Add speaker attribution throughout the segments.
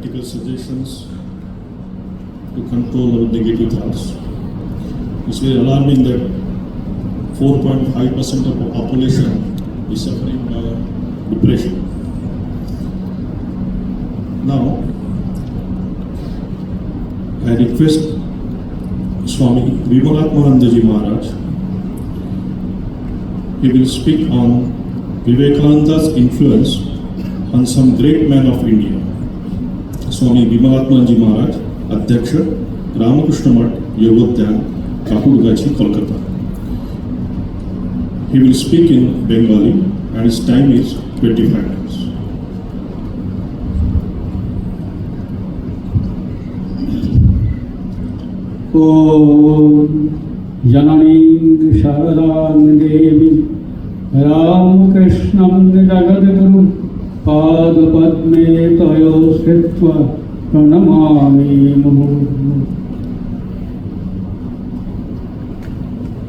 Speaker 1: practical suggestions to control our negative thoughts. It's very alarming that 4.5% of the population is suffering by depression. Now, I request Swami Vimalatmanandaji Maharaj. He will speak on Vivekananda's influence on some great men of India. स्वामी विमलात्माजी महाराज, अध्यक्ष, Ramakrishna Math, योगोद्यान Kankurgachi Kolkata He will speak in Bengali and his time is 25 minutes.
Speaker 2: ॐ जननीं शारदां देवी रामकृष्णं जगद्गुरुं पादपद्मे तयो स्थित्वा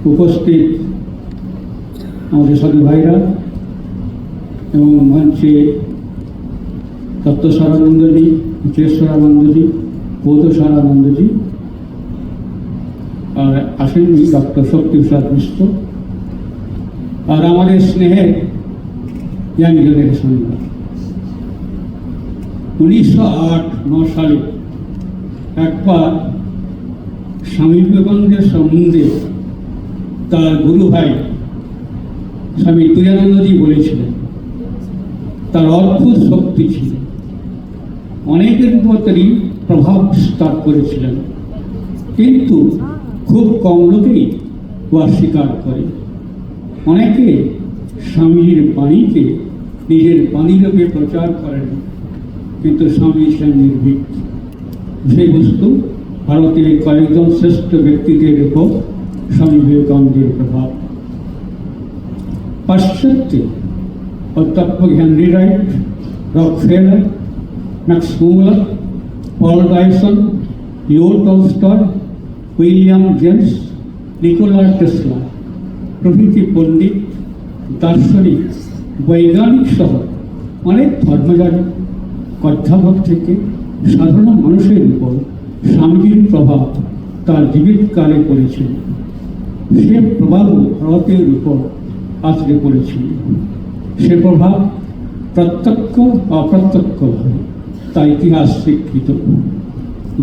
Speaker 2: উপস্থিত আমাদের সাথে ভাইরা এবং মঞ্চে তত্ত্বসারানন্দজি চেশ্বরানন্দজি বোধসারানন্দজি আর আসেননি ডক্টর শক্তিপ্রসাদ মিশ্র আর আমাদের স্নেহের জ্ঞানীজনের সন্ধ্যা উনিশশো সালে একবার স্বামী বিবেকানন্দের সম্বন্ধে তার গুরু ভাই স্বামী তুরানন্দজি বলেছিলেন, তার অদ্ভুত শক্তি ছিল। অনেকের উপর তিনি প্রভাব বিস্তার করেছিলেন, কিন্তু খুব কম লোকেই উহা স্বীকার করে। অনেকে স্বামীর বাণীকে নিজের বাণীরূপে প্রচার করেন। কিন্তু স্বামী ছিলেন নির্ভীক বিষয়বস্তু ভারতের কয়েকজন শ্রেষ্ঠ ব্যক্তিদের উপর স্বামী বিবেকানন্দের প্রভাব। পাশ্চাত্যে অধ্যাপক Henry Wright Rockefeller Max Muller Paul Deussen Leo Tolstoy, William James Nikola Tesla, প্রভৃতি পণ্ডিত, দার্শনিক, বৈজ্ঞানিক সহ অনেক ধর্মযাজক। অধ্যাপক থেকে সাধারণ মানুষের উপর স্বামীজির প্রভাব তার জীবিতকালে পড়েছিল সে প্রভাব ভারতের উপর আছড়ে পড়েছিল সে প্রভাব প্রত্যক্ষ অপ্রত্যক্ষভাবে তা ইতিহাস স্বীকৃত।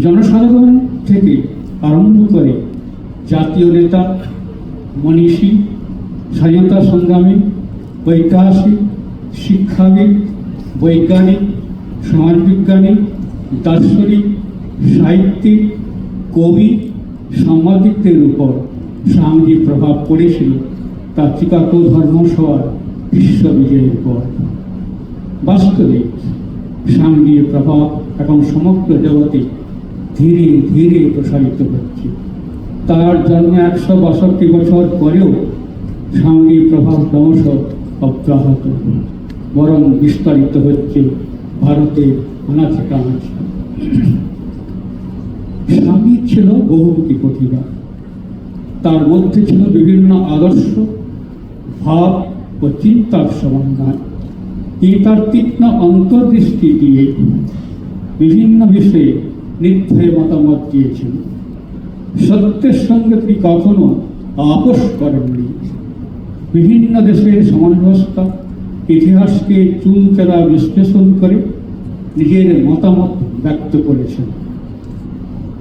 Speaker 2: জনসাধারণ থেকে আরম্ভ করে জাতীয় নেতা, মনীষী, স্বাধীনতা সংগ্রামী, ঐতিহাসিক, শিক্ষাবিদ, বৈজ্ঞানিক সমাজবিজ্ঞানী, দার্শনিক, সাহিত্যিক, কবি, সাংবাদিকদের উপর স্বামীজি প্রভাব পড়েছিল তার চিকাগো ধর্মসভার বিশ্ববিজয়ের পর বাস্তবে স্বামীজির প্রভাব এখন সমগ্র জগতে ধীরে ধীরে প্রসারিত হচ্ছে। তার জন্ম একশো বাষট্টি বছর পরেও স্বামীজির প্রভাব ক্রমশ অব্যাহত, বরং বিস্তারিত হচ্ছে ভারতের অনাথে কানাচে স্বামী ছিল বহুমুখী প্রতিভা তার মধ্যে ছিল বিভিন্ন আদর্শ, ভাব ও চিন্তার সমন্বয়। তিনি তার তীক্ষ্ণ অন্তর্দৃষ্টি দিয়ে বিভিন্ন বিষয়ে নির্ভয়ে মতামত দিয়েছেন সত্যের সঙ্গে তিনি কখনো আপোষ করেননি। বিভিন্ন দেশের সমাজ ব্যবস্থা ইতিহাসকে চুলচেরা বিশ্লেষণ করে নিজের মতামত ব্যক্ত করেছেন।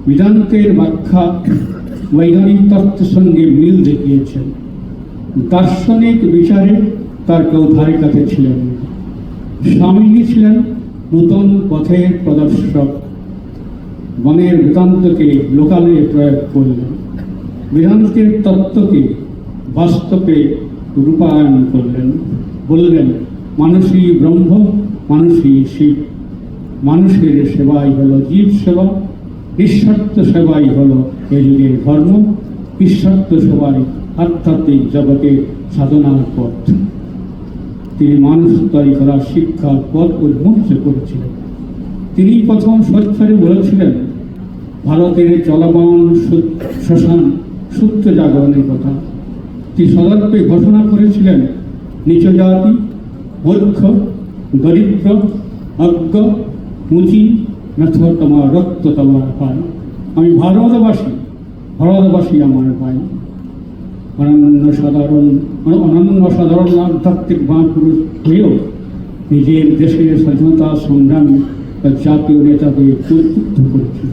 Speaker 2: বেদান্তের ব্যাখ্যা বৈজ্ঞানিক তত্ত্বের সঙ্গে মিল দেখিয়েছেন। দার্শনিক বিচারে তার কেউ ধারে কাছে ছিলেন। স্বামীজি ছিলেন নূতন পথের প্রদর্শক। মনের বেদান্তকে লোকালে প্রয়োগ করলেন। বেদান্তের তত্ত্বকে বাস্তবে রূপায়ণ করলেন। বললেন, মানুষই ব্রহ্ম, মানুষই শিব। মানুষের সেবাই হলো জীব সেবা নিঃস্বার্থ সেবাই হলো এ যুগের ধর্ম নিঃস্বার্থ সেবাই আধ্যাত্মিক জগতের সাধনার পথ। তিনি মানুষ তৈরি করার শিক্ষার পথ উন্মুক্ত করেছিলেন। তিনি প্রথম স্বচ্ছরে বলেছিলেন, ভারতের চলমান শ্মশান সূত্র জাগরণের কথা। তিনি সদর্পে ঘোষণা করেছিলেন নিচ জাতি মূর্খ দরিদ্র অজ্ঞ মুচি মেথ তোমার রক্ত তোমার ভাই আমি ভারতবাসী ভারতবাসী আমার ভাই। অনন্য সাধারণ অনন্য সাধারণ আধ্যাত্মিক মহাপুরুষ হয়েও নিজের দেশের স্বাধীনতা সংগ্রামে জাতীয় নেতাদের উদ্বুদ্ধ করেছিল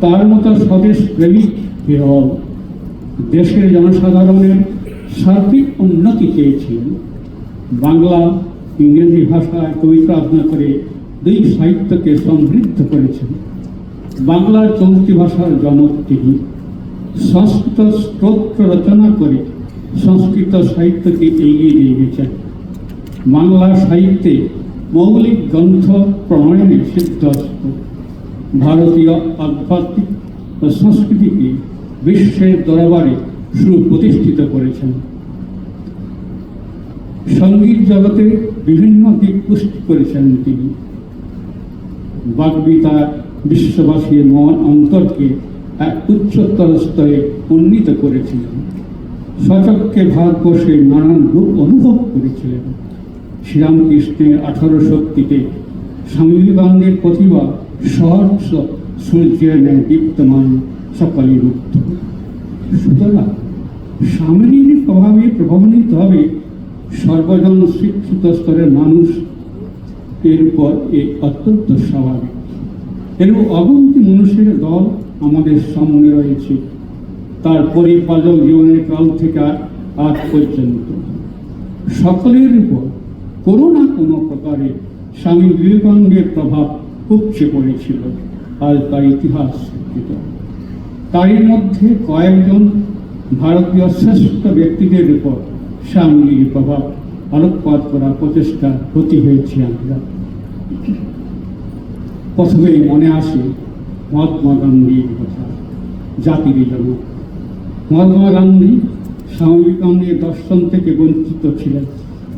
Speaker 2: তার মতো স্বদেশ প্রেমিক বিরল দেশের জনসাধারণের সার্বিক উন্নতি চেয়েছিলেন বাংলা, ইংরেজি ভাষায় কবিতা রচনা করে দুই সাহিত্যকে সমৃদ্ধ করেছেন। বাংলার চলতি ভাষার জনক তিনি সংস্কৃত স্তোত্র রচনা করে সংস্কৃত সাহিত্যকে এগিয়ে নিয়ে গেছেন। বাংলা সাহিত্যে মৌলিক গ্রন্থ প্রণয়নে সিদ্ধস্ত ভারতীয় আধ্যাত্মিক ও সংস্কৃতিকে বিশ্বের দরবারে সুপ্রতিষ্ঠিত করেছেন। সংগীত জগতে বিভিন্ন দিক পুষ্টি করেছেন তিনি। বাগ্মিতা বিশ্ববাসীর মন অন্তরকে এক উচ্চতর স্তরে উন্নীত করেছিলেন। সচককে ভারতবর্ষের নানান রূপ অনুভব করেছিলেন। শ্রীরামকৃষ্ণের আঠারো শক্তিতে স্বামী বিবেকানন্দের প্রতিভা সহস্র সূর্যের ন্যায় দীপ্তমান সকালে রুদ্ধ সুতরাং স্বামীর প্রভাবে প্রভাবান্বিত হবে সর্বজন শিক্ষিত স্তরের মানুষ। এর উপর এ অত্যন্ত স্বাভাবিক। এরূপ অগন্তি মানুষের দল আমাদের সামনে রয়েছে। তার পরিপালক জীবনের কাল থেকে আজ পর্যন্ত। সকলের উপর কোনো না কোনো প্রকারে স্বামী বিবেকানন্দের প্রভাব উপচে পড়েছিল। আর তার ইতিহাস তারই মধ্যে কয়েকজন ভারতীয় শ্রেষ্ঠ ব্যক্তিদের উপর স্বামীর প্রভাব আলোকপাত করার প্রচেষ্টা ক্ষতি হয়েছে আমরা। প্রথমেই মনে আসে মহাত্মা গান্ধীর কথা, জাতির জনক। মহাত্মা গান্ধী বিবেকানন্দের দর্শন থেকে বঞ্চিত ছিলেন।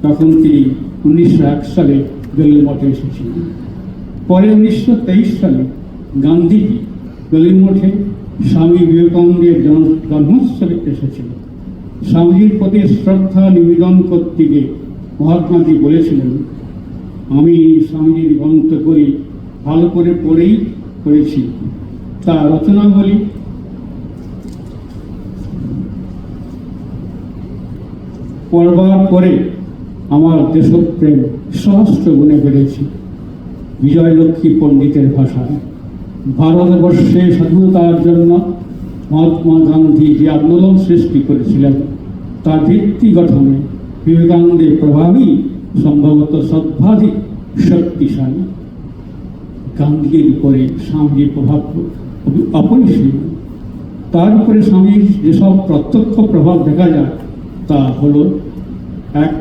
Speaker 2: তখন তিনি উনিশশো এক সালে দলীয় মঠে এসেছিলেন। পরে উনিশশো তেইশ সালে গান্ধীজি দলীয় মঠে স্বামী বিবেকানন্দের জন- জন্মোৎসবে এসেছিলেন স্বামীজির প্রতি শ্রদ্ধা নিবেদন করতে গিয়ে মহাত্মাজি বলেছিলেন, আমি স্বামীজির গ্রন্থ করি ভালো করে পড়েই করেছি। তা রচনা বলি পড়বার পরে আমার দেশপ্রেম সহস্র গুণে বেড়েছে। বিজয়লক্ষ্মী পণ্ডিতের ভাষায়। ভারতবর্ষে স্বাধীনতার জন্য মহাত্মা গান্ধী যে আন্দোলন সৃষ্টি করেছিলেন, তার ভিত্তি গঠনে বিবেকানন্দের প্রভাবই সম্ভবত সর্বাধিক শক্তিশালী। গান্ধীর উপরে স্বামীর প্রভাব অপরিসীম। তার উপরে স্বামীর যেসব প্রত্যক্ষ প্রভাব দেখা যায়, তা হল, এক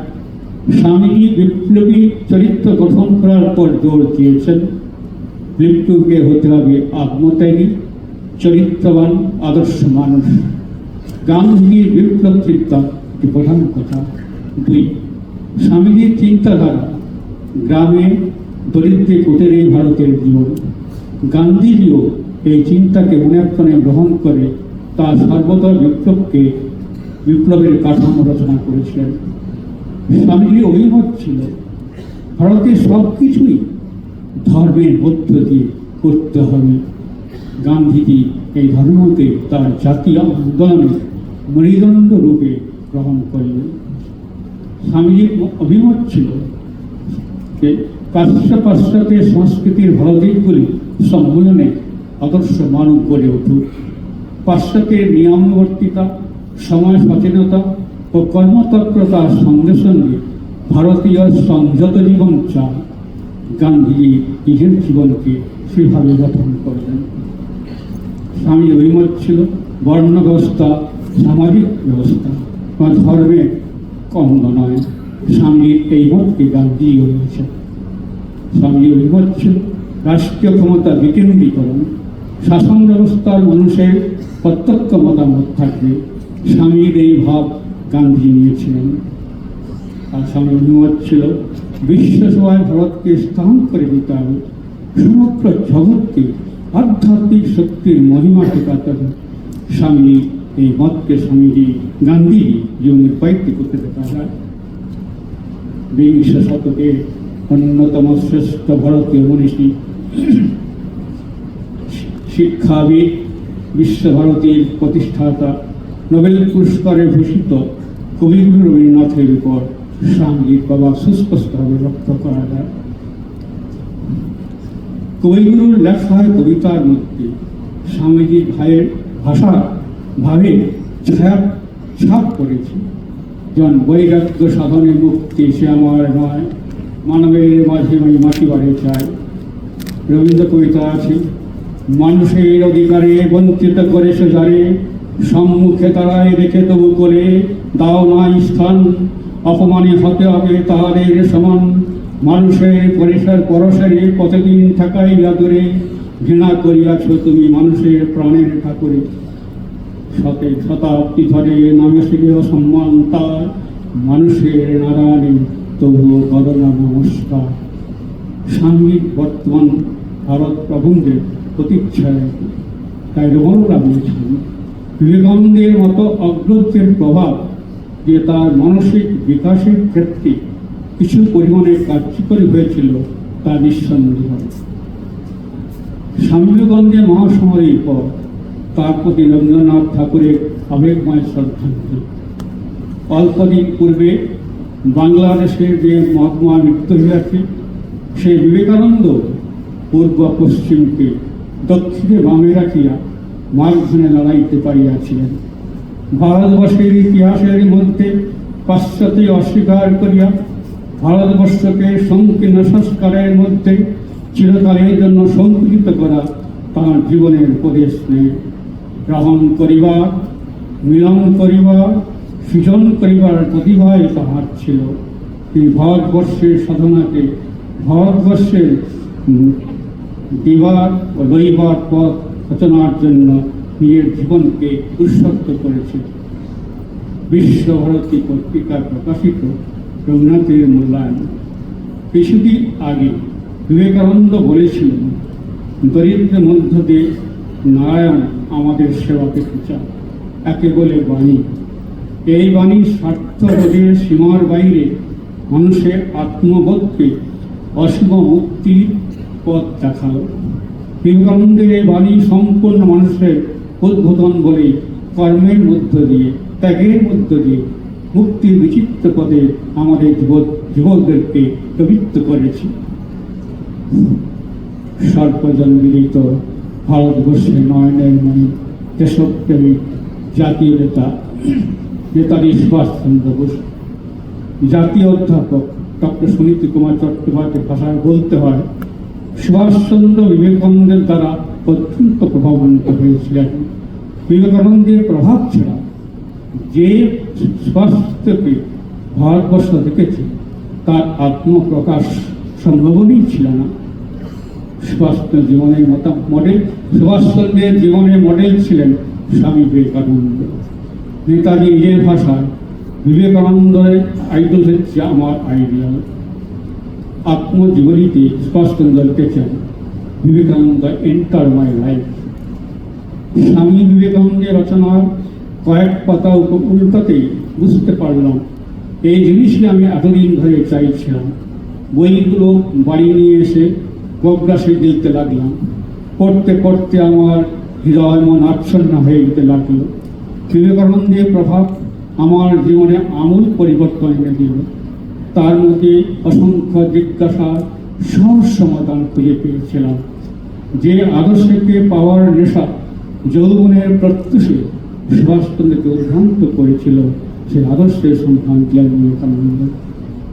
Speaker 2: স্বামীজি বিপ্লবী চরিত্র গঠন করার পর জোর দিয়েছেন বিপ্লবীকে হতে হবে আত্মত্যাগী, চরিত্রবান, আদর্শ মানুষ। গান্ধীজির বিপ্লব চিন্তা একটি প্রধান কথা। দুই, স্বামীজির চিন্তাধারা। গ্রামে দরিদ্রে কুটেরে ভারতের জীবন। গান্ধীজিও এই চিন্তাকে মনে গ্রহণ করে তার সর্বদা বিপ্লবকে, বিপ্লবের কাঠামো রচনা করেছিলেন। স্বামীজির অভিমত ছিল ভারতের সব কিছুই ধর্মের মধ্য দিয়ে করতে হবে। গান্ধীজি এই ধর্মকে তার জাতীয় আন্দোলনের মেরুদণ্ড রূপে গ্রহণ করলেন। স্বামীজির অভিমত ছিল যে পাশ্চাত্য পাশ্চাত্যের সংস্কৃতির ভালো সম্মেলনে আদর্শ মানব গড়ে উঠুক। পাশ্চাত্যের নিয়মবর্তিতা সময় সচেতনতা ও কর্মতৎপরতার সঙ্গে সঙ্গে ভারতীয় সংযত জীবন চান গান্ধীজি নিজের জীবনকে সেভাবে গঠন করলেন। স্বামী অভিমত ছিল বর্ণ ব্যবস্থা সামাজিক ব্যবস্থা, বা ধর্মের কন্দ নয়। স্বামীর এই মতকে গান্ধী হয়েছে স্বামী অভিমত ছিল, রাষ্ট্রীয় ক্ষমতা বিকেন্দ্রীকরণ, শাসন ব্যবস্থার মানুষের প্রত্যক্ষ মতামত থাকবে স্বামীর এই ভাব গান্ধী নিয়েছিলেন। আর স্বামী অভিমত ছিল বিশ্বসভায় ভারতকে স্থান করে দিতে হবে সমগ্র জগৎকে আধ্যাত্মিক শক্তির মহিমা শেখাতে হবে স্বামী, এই মতকে স্বামীজি গান্ধীজি জীবনের কয়েকটি করতে দেখা যায় বিংশ শতকে অন্যতম শ্রেষ্ঠ ভারতীয় মনীষী। শিক্ষাবিদ, বিশ্বভারতীর প্রতিষ্ঠাতা, নোবেল পুরস্কারে ভূষিত কবিগুরু রবীন্দ্রনাথের উপর সাঙ্গিক প্রভাব সুস্পষ্টভাবে লক্ষ্য করা যায়। কবিগুরুর লেখা কবিতার মধ্যে স্বামীজির ভাইয়ের ভাষা ভাবে ছাপ ছাপ করেছে। যেমন বৈরাগ্য সাধনে মুক্তি সে আমার নয়, মানবের মাঝে আমি মাটি বাড়ি চাই। রবীন্দ্র কবিতা আছে, মানুষের অধিকারে বঞ্চিত করে সে সম্মুখে তারাই রেখে তবু করে দাও নাই স্থান অপমানে হতে হবে তাহাদের সমান। মানুষের পরিসর পরশরে কতদিন থাকাই আদরে ঘৃণা করিয়াছ তুমি মানুষের প্রাণের ঠাকুরে। শতে শতাব্দী ধরে নামে ছিল সম্মান তার, মানুষের নারায়ণে তবুও করোনা নমস্কার। সাংঘিক বর্তমান ভারত প্রবন্ধের প্রতিচ্ছায় তাই রবনরা বলেছেন বিবেকানন্দের মতো অগ্রজের প্রভাব যে তার মানসিক বিকাশের ক্ষেত্রে কিছু পরিমাণে কার্যকরী হয়েছিল, তা নিঃসন্দেহ। স্বামী বিবেকানন্দের মহাসমাধির পর তার প্রতি রবীন্দ্রনাথ ঠাকুরের আবেগময় শ্রদ্ধাঞ্জলি অল্পদিন পূর্বে বাংলাদেশের যে মহাত্মা মৃত্যু হয়েছে সেই বিবেকানন্দ পূর্ব পশ্চিমকে দক্ষিণে বামে রাখিয়া মাঝখানে লড়াইতে পারিয়াছিলেন। ভারতবর্ষের ইতিহাসের মধ্যে পাশ্চাত্য অস্বীকার করিয়া ভারতবর্ষকে সংকীর্ণ সংস্কারের মধ্যে চিরকালের জন্য সংকুচিত করা তাঁর জীবনের উপদেশ নেই। গ্রহণ করিবার মিলন করিবার সৃজন করিবার প্রতিভাই তাহার ছিল। তিনি ভারতবর্ষের সাধনাকে ভারতবর্ষের দিবার ও দৈবার পথ রচনার জন্য নিজের জীবনকে উৎসর্গ করেছে। বিশ্বভারতী পত্রিকা প্রকাশিত রঘুনাথের মূল্যায়ন? কিছুদিন আগে বিবেকানন্দ বলেছিলেন দরিদ্রের মধ্য দিয়ে নারায়ণ আমাদের সেবাকে চান একে বলে বাণী। এই বাণী স্বার্থ স্বার্থবোধের সীমার বাইরে মানুষের আত্মবোধকে অসীম মুক্তির পথ দেখাল। বিবেকানন্দের এই বাণী সম্পূর্ণ মানুষের উদ্বোধন বলে কর্মের মধ্য দিয়ে, ত্যাগের মধ্য দিয়ে, মুক্তির বিচিত্র পদে আমাদের যুবক, যুবকদেরকে প্রবৃত্ত করেছে। সর্বজন মিলিত ভারতবর্ষের নয়নের মণি দেশপ্রেমিক জাতীয় নেতা নেতাজি সুভাষচন্দ্র বোস, জাতীয় অধ্যাপক ডক্টর সুনীত কুমার চট্টোপাধ্যায়ের ভাষায় বলতে হয়, সুভাষচন্দ্র বিবেকানন্দের দ্বারা অত্যন্ত প্রভাবান্বিত হয়েছিলেন। বিবেকানন্দের প্রভাব ছাড়া যে স্বাস্থ্যকে ভারতবর্ষ দেখেছে, তার আত্মপ্রকাশ সম্ভবনই ছিল না। সুভাষচন্দ্র জীবনের মতো মডেল সুভাষচন্দ্রের জীবনের মডেল ছিলেন স্বামী বিবেকানন্দ। নেতাজি নিজের ভাষায়, বিবেকানন্দের আইডল হচ্ছে আমার আইডিয়াল আত্মজীবনীতে সুভাষচন্দ্র লিখেছেন বিবেকানন্দ এন্টার মাই লাইফ স্বামী বিবেকানন্দের রচনার কয়েক পাতা উল্টাতেই বুঝতে পারলাম। এই জিনিসই আমি এতদিন ধরে চাইছিলাম। বইগুলো বাড়ি নিয়ে এসে প্রগ্রাসে দিতে লাগলাম। পড়তে পড়তে আমার হৃদয় মন আচ্ছন্ন হয়ে যেতে লাগল। বিবেকানন্দের প্রভাব আমার জীবনে আমূল পরিবর্তন এনে দিল। তার মধ্যে অসংখ্য জিজ্ঞাসার সহজ সমাধান খুঁজে পেয়েছিলাম। যে আদর্শকে পাওয়ার নেশা যৌবনের প্রত্যুষে সুভাষচন্দ্রকে উদ্ভ্রান্ত করেছিল সেই আদর্শের সন্ধান দিলেন বিবেকানন্দ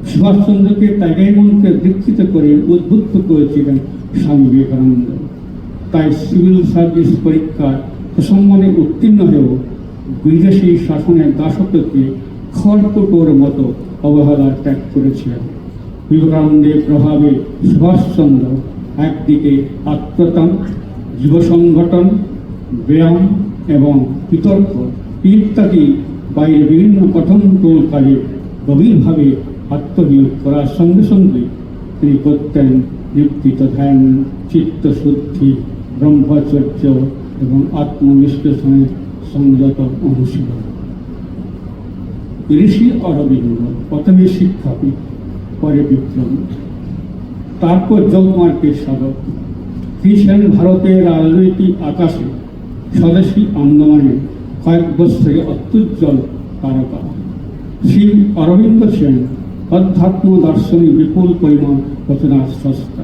Speaker 2: সুভাষচন্দ্রকে ত্যাগের মনকে দীক্ষিত করে উদ্বুদ্ধ করেছিলেন স্বামী বিবেকানন্দ। তাই সিভিল সার্ভিস পরীক্ষায় সম্মানে উত্তীর্ণ হয়েও বিদেশি শাসনের দাসত্বকে খড়কুটোর মতো অবহেলা ত্যাগ করেছিলেন। বিবেকানন্দের প্রভাবে সুভাষচন্দ্র একদিকে আত্মতন যুব সংগঠন ব্যায়াম এবং বিতর্ক ইত্যাদি বাইরে বিভিন্ন গঠনমূলক কাজে গভীরভাবে আত্মনিয়োগ করার সঙ্গে সঙ্গে তিনি করতেন নিবৃত ধ্যান চিত্তশুদ্ধি ব্রহ্মচর্য এবং আত্মবিশ্লেষণের সংযত অনুশীলন। ঋষি অরবিন্দ প্রথমে শিক্ষাবিদ পরে বিক্রম। তারপর যোগমার্গের সাধক ছিলেন ভারতের রাজনৈতিক আকাশে স্বদেশী আন্দোলনে কয়েক বছরে অত্যুজ্জ্বল তারকা শ্রী অরবিন্দ সেন অধ্যাত্ম দার্শনিক বিপুল পরিমাণ রচনার স্রষ্টা।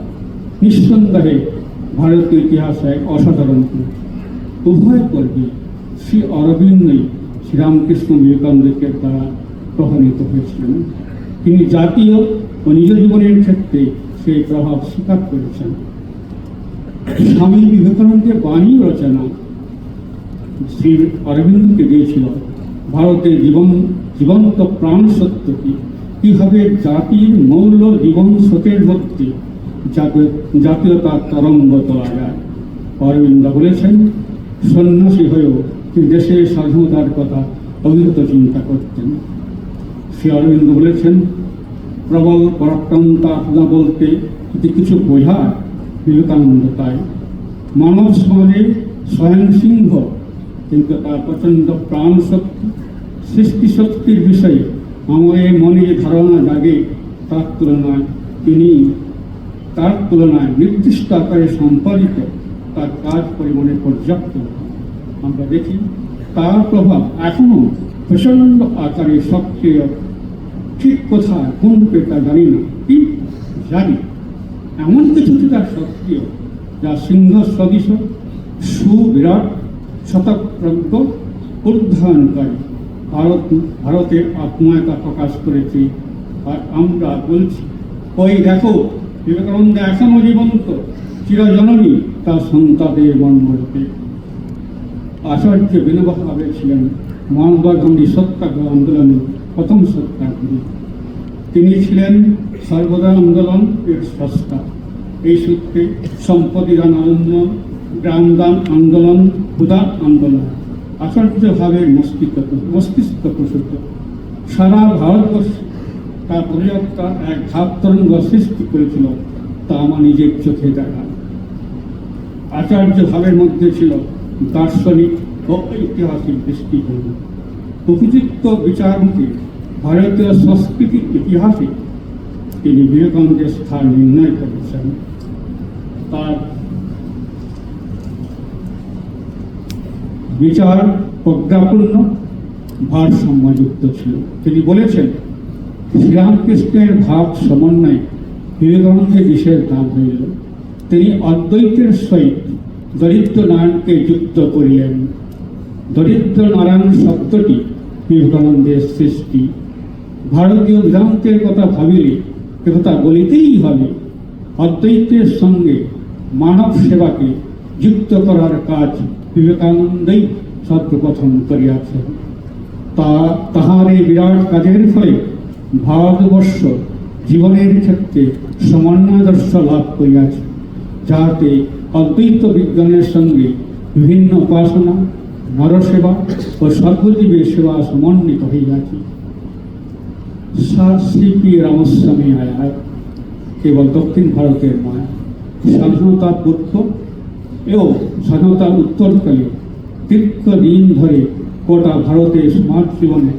Speaker 2: নিঃসন্দেহে ভারতীয় ইতিহাসে এক অসাধারণ উভয় পর্বে শ্রী অরবিন্দই শ্রীরামকৃষ্ণ বিবেকানন্দকে দ্বারা প্রভাবিত হয়েছিলেন। তিনি জাতীয় ও নিজ জীবনের ক্ষেত্রে সেই প্রভাব স্বীকার করেছেন। স্বামী বিবেকানন্দের বাণী রচনা শ্রী অরবিন্দকে দিয়েছিল। ভারতের জীবন, জীবন্ত প্রাণ সত্যটি কীভাবে জাতির মৌল জীবন স্রোতের জাতীয়- জাতীয়তার তরঙ্গ তোলা যায়। অরবিন্দ বলেছেন, সন্ন্যাসী হয়েও তিনি দেশের স্বাধীনতার কথা অভিহিত চিন্তা করতেন। শ্রী অরবিন্দ বলেছেন, প্রবল পরাক্রান্তা না বলতে যদি কিছু বোঝায়, বিবেকানন্দ তাই। মানব সমাজে স্বয়ং সিংহ কিন্তু তার প্রচণ্ড প্রাণ শক্তি সৃষ্টি শক্তির বিষয়ে আমার এই মনে যে ধারণা জাগে, তার তুলনায় তিনি তার তুলনায় নির্দিষ্ট আকারে সম্পাদিত, তার কাজ পরিমাণে পর্যাপ্ত আমরা দেখি, তার প্রভাব এখনও প্রচণ্ড আকারে সক্রিয়। ঠিক কোথায়, কোন রূপে তা জানি না কি জানি এমন কিছু তার সক্রিয়, যা সিংহ সদৃশ, সুবিরাট শতপ্রজ্ঞ উদ্ধারণকারী ভারত, ভারতের আত্মীয়তা প্রকাশ করেছে। আর আমরা বলছি ওই দেখো, বিবেকানন্দ এখনও জীবন্ত, চিরজননী তার সন্তাদের মর্মরূপে আচার্য বিনোবা ছিলেন মহাত্মা গান্ধী সত্যাগ্রহ আন্দোলনের প্রথম সত্যাগ্রহী। তিনি ছিলেন সর্বদা আন্দোলন এর স্রষ্টা। এই সূত্রে সম্পত্তি দান গ্রামদান আন্দোলন ক্ষুদা আন্দোলন। আচার্য ভাবের মস্তিষ্ক মস্তিষ্ক প্রসূত। সারা ভারতবর্ষ তার পরিবর্তা এক ভাব তরঙ্গ সৃষ্টি করেছিল, তা আমার নিজের চোখে দেখা। আচার্য ভাবের মধ্যে ছিল দার্শনিক ও ঐতিহাসিক দৃষ্টিভঙ্গি। উপযুক্ত বিচারমুখে ভারতীয় সংস্কৃতির ইতিহাসে তিনি বিবেকানন্দের স্থান নির্ণয় করেছেন। তার বিচার প্রজ্ঞাপূর্ণ ভারসাম্যযুক্ত ছিল। তিনি বলেছেন, শ্রীরামকৃষ্ণের ভাব সমন্বয়ে বিবেকানন্দের বিশেষ দাম হইল। তিনি অদ্বৈতের সহিত দরিদ্র নারায়ণকে যুক্ত করিলেন। দরিদ্র নারায়ণ শব্দটি বিবেকানন্দের সৃষ্টি। ভারতীয় বেদান্তের কথা ভাবিলে একথা বলিতেই হবে। অদ্বৈতের সঙ্গে মানব সেবাকে যুক্ত করার কাজ বিবেকানন্দই সর্বপ্রথম করিয়াছেন তা তাহার এই বিরাট কাজের ফলে ভারতবর্ষ জীবনের ক্ষেত্রে সমন্বয়দর্শ লাভ করিয়াছে, যাহাতে অদ্বৈত বিজ্ঞানের সঙ্গে বিভিন্ন উপাসনা, নরসেবা ও সর্বজীবের সেবা সমন্বিত হইয়াছে। শ্রী রামস্বামী আয়ার কেবল দক্ষিণ ভারতের নয়, স্বাধীনতা পূর্ব এবং স্বাধীনতার উত্তরকালে দীর্ঘদিন ধরে গোটা ভারতের সমাজ জীবনে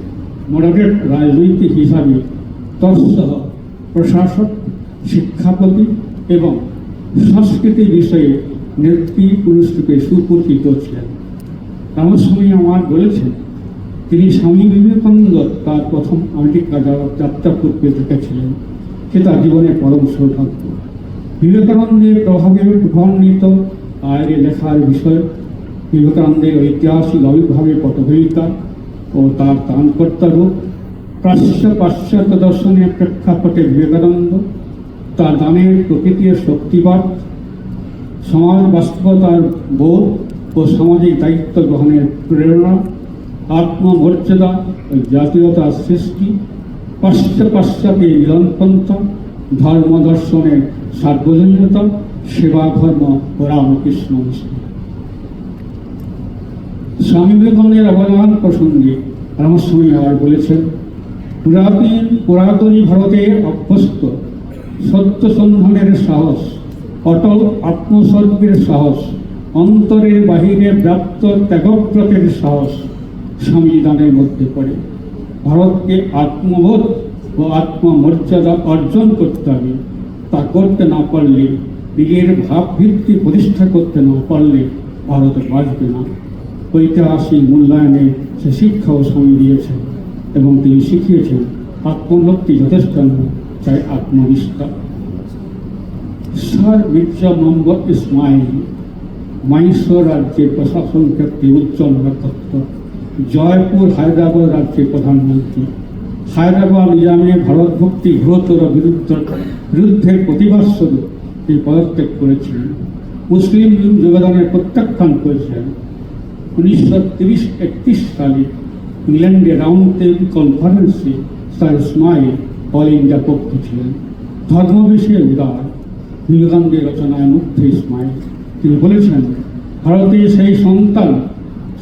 Speaker 2: মডারেট রাজনৈতিক হিসাবে তৎসহ প্রশাসক, শিক্ষাপতি এবং সংস্কৃতি বিষয়ে নেত্রী পুরুষরূপে সুপরিচিত ছিলেন। রামস্বামী আমার বলেছেন, তিনি স্বামী বিবেকানন্দ, তার প্রথম আমেরিকা যাত্রা পূর্বে দেখেছিলেন, সে তার জীবনের পরম সৌভাগ্য। বিবেকানন্দের প্রভাবে প্রভান্বিত আয়ের লেখার বিষয়। বিবেকানন্দের ঐতিহাসিক অবিভাবে পটভূমিকা ও তার ত্রাণকর্তা রূপ প্রাচ্য পাশ্চাত্য দর্শনের প্রেক্ষাপটে বিবেকানন্দ তার দানের প্রকৃতির শক্তিবাদ, সমাজ বাস্তবতার বোধ ও সামাজিক দায়িত্ব গ্রহণের প্রেরণা, আত্মমর্যাদা ও জাতীয়তার সৃষ্টি, পাশ্চাত্য পাশ্চাত্যে মিলনপন্থা, ধর্ম দর্শনের সার্বজনীয়তা সেবা ধর্ম রামকৃষ্ণ মিশন। স্বামী বিবেকানন্দের অবদান প্রসঙ্গে রামস্বামী আবার বলেছেন, পুরাতন পুরাতনী ভারতের অভ্যস্ত সত্য সন্ধানের সাহস, অটল আত্মসর্গের সাহস, অন্তরের বাহিরে ব্যাপ্ত ত্যাগব্রতের সাহস স্বামী দানের মধ্যে পড়ে। ভারতকে আত্মবোধ ও আত্মমর্যাদা অর্জন করতে হবে। তা করতে না পারলে নিজের ভাবভিত্তি প্রতিষ্ঠা করতে না পারলে ভারত বাঁচবে না। ঐতিহাসিক মূল্যায়নে সে শিক্ষাও স্বামী দিয়েছেন এবং তিনি শিখিয়েছেন, আত্মোন্নতি যথেষ্ট নয় চাই আত্মবিশ্বাস স্যার মির্জা মোহাম্মদ ইসমাইল মাইসোর রাজ্যের প্রশাসন ক্ষেত্রে উজ্জ্বল নক্ষত্র জয়পুর, হায়দ্রাবাদ রাজ্যের প্রধানমন্ত্রী। হায়দ্রাবাদ নিজামে ভারত ভক্তি ঘোরতর বিরুদ্ধ বিরুদ্ধের প্রতিবাদ স্বরূপ তিনি পদত্যাগ করেছিলেন মুসলিম যোগদানের প্রত্যাখ্যান করেছিলেন উনিশশো তিরিশ, একত্রিশ সালে ইংল্যান্ডে রাউন্ড টেবিল কনফারেন্সে স্যার ইসমাইল অল ইন্ডিয়া পক্ষে ছিলেন। ধর্ম উদার। বিবেকানন্দের রচনায় মুগ্ধ ইসমাইল। তিনি বলেছেন, ভারতের সেই সন্তান,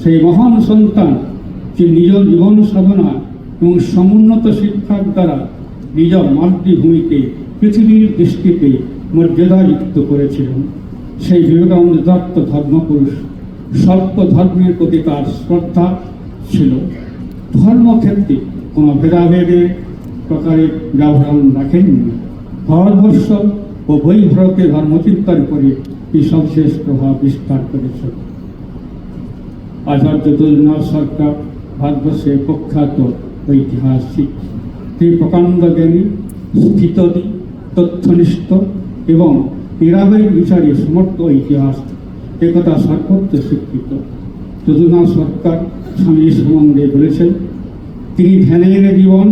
Speaker 2: সেই মহান সন্তান যে নিজ জীবন সাধনা এবং সমুন্নত শিক্ষার দ্বারা নিজ মাতৃভূমিকে পৃথিবীর দৃষ্টিতে মর্যাদাযুক্ত করেছিলেন। সেই বিবেকানন্দ দত্ত ধর্মপুরুষ সর্ব ধর্মের প্রতি তার শ্রদ্ধা ছিল। ধর্মক্ষেত্রে কোনো ভেদাভেদের প্রকারে ব্যবধান রাখেননি। ভারতবর্ষ ও বই ভারতে ধর্মচিন্তার উপরে এই সবশেষ প্রভাব বিস্তার করেছে। আচার্য যদুনাথ সরকার ভারতবর্ষের প্রখ্যাত ঐতিহাসিক তিনি প্রকাণ্ড জ্ঞানী, স্থিতদি তথ্যনিষ্ঠ এবং নিরাময় বিচারে সমর্থ ইতিহাস একথা সর্বত্র স্বীকৃত। যদুনাথ সরকার স্বামী সম্বন্ধে বলেছেন, তিনি ধ্যানের জীবন,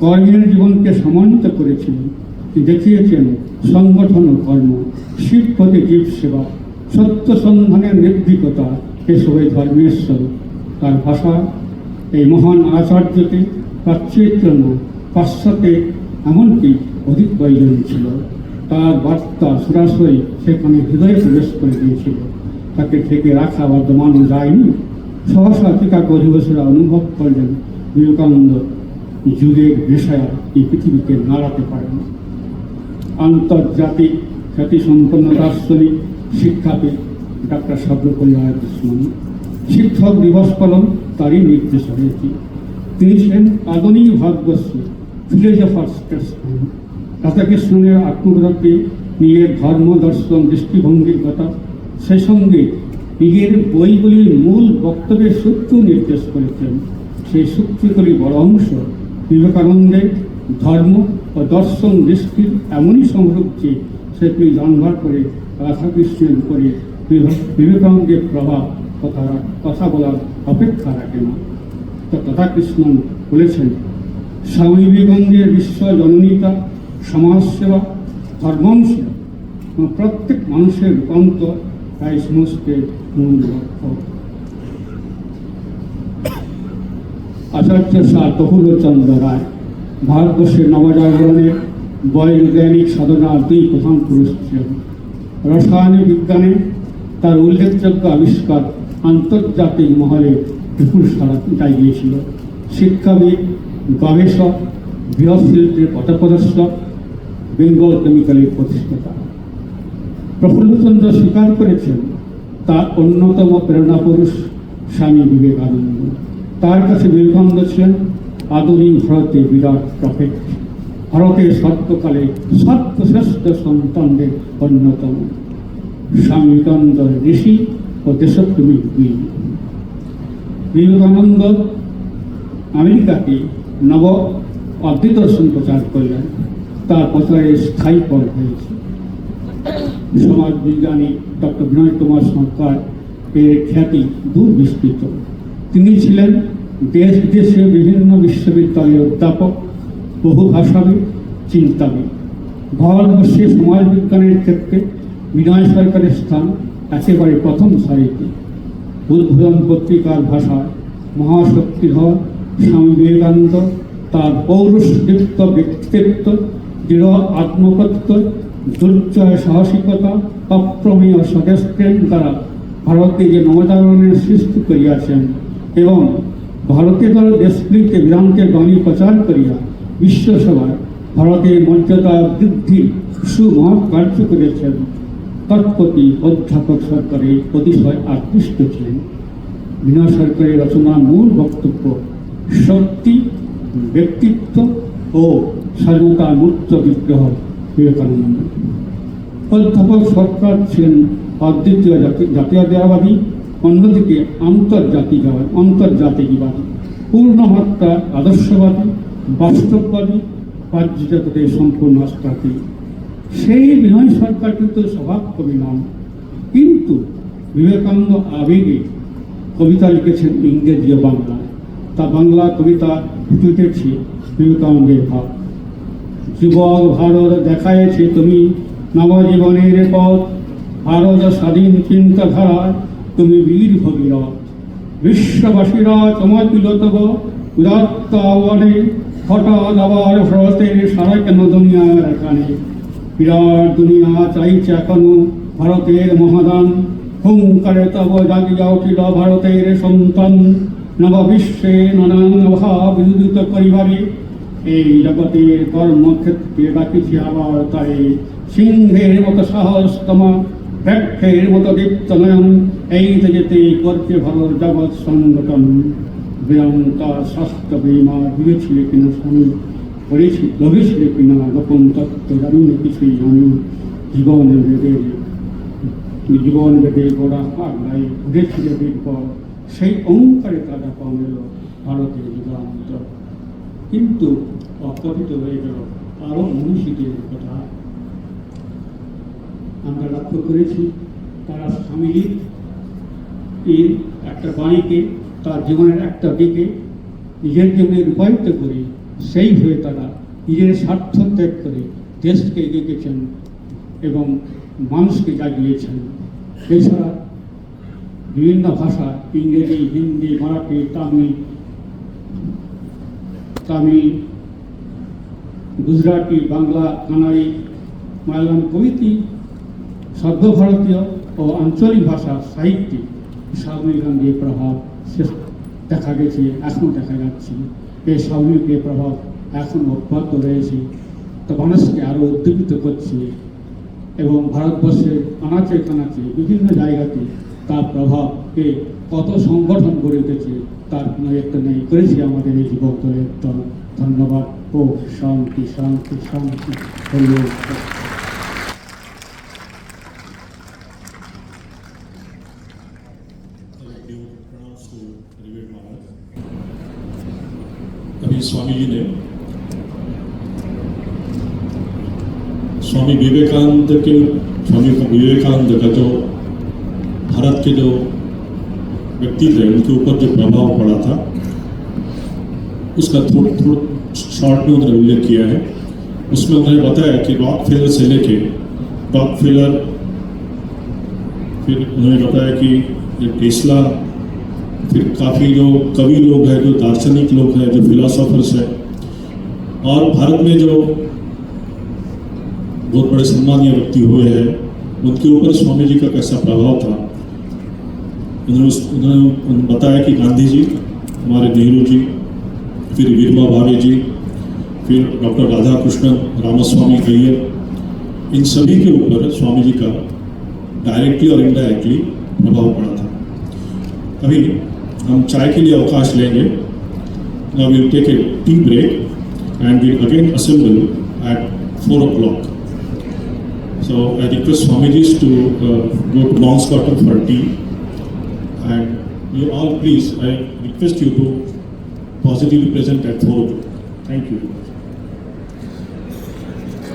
Speaker 2: কর্মের জীবনকে সমন্বিত করেছিলেন। দেখিয়েছেন, সংগঠন ও কর্ম, শিব জীব সেবা, সত্য সন্ধানের নির্ভীকতা এসবই ধর্মেশ্বর তার ভাষা, এই মহান আচার্যকে প্রাচ্যের জন্য পাশ্চাত্যে এমনকি অধিক প্রয়োজন ছিল। তার বার্তা সরাসরি সেখানে হৃদয়ে প্রবেশ করে দিয়েছিল। তাকে থেকে রাখা বা দমানো যায়নি। সহসা টিকা অধিবাসীরা অনুভব করলেন বিবেকানন্দ। যুগের বিষয়া এই পৃথিবীকে নাড়াতে পারেন। আন্তর্জাতিক খ্যাতিসম্পন্ন দার্শনিক শিক্ষাবিদ ডাক্তার সর্বকল্যাণ কৃষ্ণন শিক্ষক দিবস পালন তারই নির্দেশ হয়েছে তিনি ছিলেন আধুনিক ভারতবর্ষে ফিলোজফার রাধাকৃষ্ণনের আত্মগ্রহকে নিজের ধর্ম, দর্শন, দৃষ্টিভঙ্গির কথা সেই সঙ্গে নিজের বইগুলির মূল বক্তব্যের সূত্র নির্দেশ করেছেন। সেই সূত্রগুলি বড় অংশ বিবেকানন্দের ধর্ম ও দর্শন দৃষ্টির এমনই সমৃদ্ধ যে সেগুলি জানবার করে রাধাকৃষ্ণের উপরে বিবে- বিবেকানন্দের প্রভাব কথা কথা বলার অপেক্ষা রাখে না। তো রাধাকৃষ্ণন বলেছেন, স্বামী বিবেকানন্দের বিশ্ব জননীতা সমাজসেবা ধর্মাংশীল এবং প্রত্যেক মানুষের রূপান্তর তাই সমস্তের মূল লক্ষ্য আচার্য স্যার প্রফুল্লচন্দ্র রায়, ভারতবর্ষের নবজাগরণের বৈজ্ঞানিক সাধনার দুই প্রধান পুরুষ ছিলেন। রসায়নিক বিজ্ঞানে তার উল্লেখযোগ্য আবিষ্কার আন্তর্জাতিক মহলে বিপুল সারা জাগিয়েছিল শিক্ষাবিদ, গবেষক, বৃহৎ শিল্পের পথপ্রদর্শক বেঙ্গল কেমিক্যালের প্রতিষ্ঠাতা। প্রফুল্লচন্দ্র স্বীকার করেছেন, তার অন্যতম প্রেরণা পুরুষ স্বামী বিবেকানন্দ। তার কাছে বিবেকানন্দ ছিলেন আধুনিক ভারতের বিরাট প্রফেট। ভারতের সত্যকালে সত্যশ্রেষ্ঠ সন্তানদের অন্যতম। স্বামী বিবেকানন্দ ঋষি ও দেশপ্রেমী দুই বিবেকানন্দ আমেরিকাতে নব অদ্বৈত দর্শন প্রচার করলেন। তার প্রচারে স্থায়ী পদ হয়েছে। সমাজ বিজ্ঞানী ডক্টর বিনয় কুমার সরকার এর খ্যাতি দূর বিস্তৃত তিনি ছিলেন দেশ বিদেশে বিভিন্ন বিশ্ববিদ্যালয়ের অধ্যাপক, বহু ভাষাবিদ, চিন্তাবিদ। ভারতবর্ষে সমাজ বিজ্ঞানের ক্ষেত্রে বিনয় সরকারের স্থান একেবারে প্রথম সারিতে। উদ্বোধন পত্রিকার ভাষায় মহাশক্তিধর স্বামী বিবেকানন্দ, তার পৌরুষদীপ্ত ব্যক্তিত্ব দৃঢ় আত্মপ্রত্যয় দুর্জয় সাহসিকতা অপ্রমেয় স্বদেশপ্রেম দ্বারা ভারতে যে নবজাগরণের সৃষ্টি করিয়াছেন এবং ভারতের দল দেশগুলিতে বেদান্তের বাণী প্রচার করিয়া বিশ্বসভায় ভারতের মর্যাদা বৃদ্ধি সুমহৎ কার্য করেছেন তৎপতি অধ্যাপক সরকারের অতিশয় আকৃষ্ট ছিলেন। বিনা সরকারের রচনার মূল বক্তব্য শক্তি ব্যক্তিত্ব ও স্বাধীনতার মূর্ত বিগ্রহ বিবেকানন্দ। অধ্যাপক সরকার ছিলেন অদ্বিতীয় জাতি- জাতীয়তাবাদী, অন্যদিকে আন্তর্জাতিক আন্তর্জাতিকবাদী পূর্ণমাত্রা আদর্শবাদী, বাস্তববাদী রাজ্য সম্পূর্ণ আস্থাকে সেই বিনয় সরকার কিন্তু স্বভাব কবি নন। কিন্তু বিবেকানন্দ আবেগে কবিতা লিখেছেন ইংরেজি ও বাংলায়। তা বাংলা কবিতা ফুটেছে বিবেকানন্দের ভাব। যুবক ভারত দেখায়েছে তুমি নবজীবনের পথ, ভারত স্বাধীন চিন্তাধারায় তুমি বীর ভগীরথ। বিশ্ববাসীরা চমকিল তব উদাত্ত আহ্বানে হঠাৎ ভারতের সারা কেন দুনিয়ার এখানে? বিরাট দুনিয়া চাইছে এখনও ভারতের মহাদান। হুঙ্কারে তব জাগিয়া উঠিল ভারতের সন্তান। নববিশ্বে নানান ভাব বিদ্যুত করিবারে এই জগতের কর্মক্ষেত্রে ডাকিছি আবার তাই। সিংহের মতো সাহস তোমা ব্যাখ্যের মতো দীপ্ত নয়ন এই যেতে করছে ভারত জগৎ সংগঠন। বেয়ঙ্কার স্বাস্থ্য বিমা দিয়েছিল কিনা স্বামী করেছি লভেছিল কিনা গোপন তত্ত্ব জানি কিছুই আমি জীবন বেদের জীবন বেদে গোড়া আগলাই ঘুরেছিল পর সেই অহংকারে তারা কমেল ভারতের যুগান্তর কিন্তু অকথিত হয়ে গেল। আরও মনীষীদের কথা। আমরা লক্ষ্য করেছি, তারা স্বামীজির এর একটা বাণীকে, তার জীবনের একটা দিকে, নিজের জীবনে রূপায়িত করে সেইভাবে তারা নিজের স্বার্থ ত্যাগ করে দেশকে এগিয়ে গেছেন এবং মানুষকে জাগিয়েছেন। এছাড়া বিভিন্ন ভাষা, ইংরেজি, হিন্দি, মারাঠি, তামিল তামিল গুজরাটি বাংলা কানাড়ি মালয়ালম প্রভৃতি সর্বভারতীয় ও আঞ্চলিক ভাষা সাহিত্যে স্বামী গান্ধীর প্রভাব শেষ দেখা গেছে, এখনও দেখা যাচ্ছে। এই স্বামীকে প্রভাব এখন অব্যাহত রয়েছে। তো মানুষকে আরও উদ্দীপিত করছে এবং ভারতবর্ষের আনাচে কানাচে বিভিন্ন জায়গাতে তার প্রভাবকে কত সংগঠন গড়ে উঠেছে তার কোনো একটা নেই করেছে আমাদের এই যুবক দলের দল ধন্যবাদ ও শান্তি শান্তি শান্তি হরি ওম।
Speaker 1: अभी स्वामी जी ने स्वामी विवेकानंद के स्वामी विवेकानंद का जो भारत के जो व्यक्ति थे उनके ऊपर जो प्रभाव पड़ा था, उसका थोड़ा थोड़ा शॉर्ट में उन्होंने उल्लेख किया है। उसमें उन्होंने बताया कि रॉक फेलर से लेके रॉक फेलर फिर उन्होंने बताया कि टेस्ला, फिर काफ़ी जो कवि लोग हैं, जो दार्शनिक लोग हैं, जो फिलोसोफर्स हैं, और भारत में जो बहुत बड़े सम्मानीय व्यक्ति हुए हैं, उनके ऊपर स्वामी जी का कैसा प्रभाव था उन्होंने बताया कि गांधी जी हमारे नेहरू जी फिर विरमा भावे जी फिर डॉक्टर राधा कृष्णन रामास्वामी अय्यर इन सभी के ऊपर स्वामी जी का डायरेक्टली और इनडायरेक्टली प्रभाव पड़ा था। अभी हम चाय के लिए अवकाश लेंगे। Now we'll take a tea break and we'll again assemble at 4 o'clock. So i request swamijis to uh, go to Mount Scotland for tea. You all please i request you to positively present at 4 o'clock thank you